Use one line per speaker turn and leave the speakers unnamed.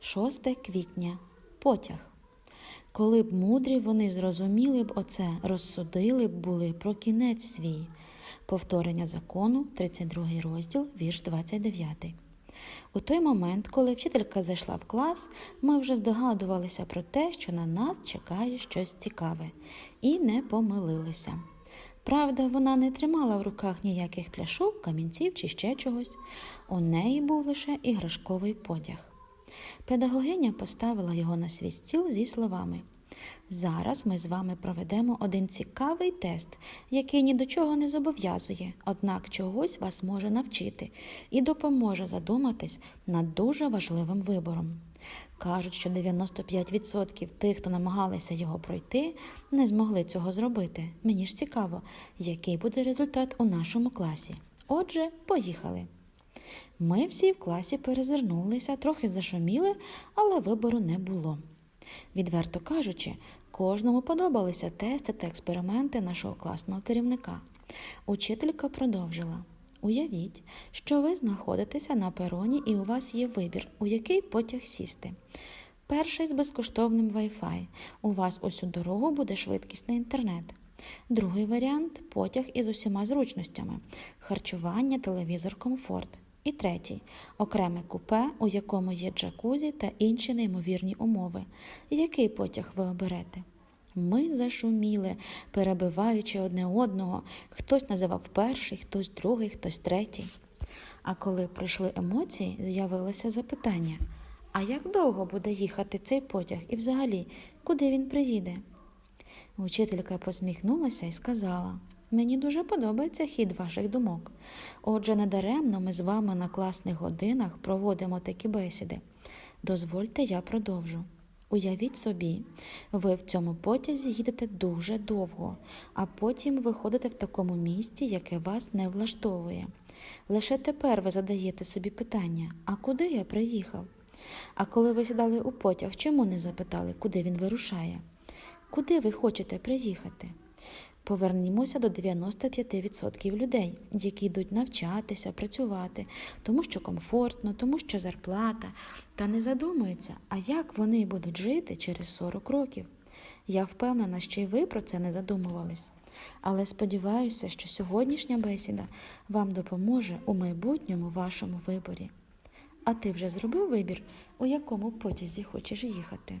6 квітня. Потяг. Коли б мудрі вони зрозуміли б оце, розсудили б були про кінець свій. Повторення закону, 32 розділ, вірш 29. У той момент, коли вчителька зайшла в клас, ми вже здогадувалися про те, що на нас чекає щось цікаве, і не помилилися. Правда, вона не тримала в руках ніяких пляшок, камінців чи ще чогось. У неї був лише іграшковий потяг. Педагогиня поставила його на свій стіл зі словами: Зараз ми з вами проведемо один цікавий тест, який ні до чого не зобов'язує, однак чогось вас може навчити і допоможе задуматись над дуже важливим вибором. Кажуть, що 95% тих, хто намагалися його пройти, не змогли цього зробити. Мені ж цікаво, який буде результат у нашому класі. Отже, поїхали. Ми всі в класі перезирнулися, трохи зашуміли, але вибору не було. Відверто кажучи, кожному подобалися тести та експерименти нашого класного керівника. Учителька продовжила. Уявіть, що ви знаходитеся на пероні і у вас є вибір, у який потяг сісти. Перший з безкоштовним Wi-Fi. У вас усю дорогу буде швидкісний інтернет. Другий варіант потяг із усіма зручностями: харчування, телевізор, комфорт. І третій окреме купе, у якому є джакузі та інші неймовірні умови. Який потяг ви оберете? Ми зашуміли, перебиваючи одне одного. Хтось називав перший, хтось другий, хтось третій. А коли прийшли емоції, з'явилося запитання: а як довго буде їхати цей потяг і взагалі, куди він приїде? Учителька посміхнулася і сказала: Мені дуже подобається хід ваших думок. Отже, недаремно ми з вами на класних годинах проводимо такі бесіди. Дозвольте, я продовжу. Уявіть собі, ви в цьому потязі їдете дуже довго, а потім виходите в такому місті, яке вас не влаштовує. Лише тепер ви задаєте собі питання: а куди я приїхав? А коли ви сідали у потяг, чому не запитали, куди він вирушає? Куди ви хочете приїхати? Повернімося до 95% людей, які йдуть навчатися, працювати, тому що комфортно, тому що зарплата, та не задумуються, а як вони будуть жити через 40 років. Я впевнена, що й ви про це не задумувались. Але сподіваюся, що сьогоднішня бесіда вам допоможе у майбутньому вашому виборі. А ти вже зробив вибір, у якому потязі хочеш їхати?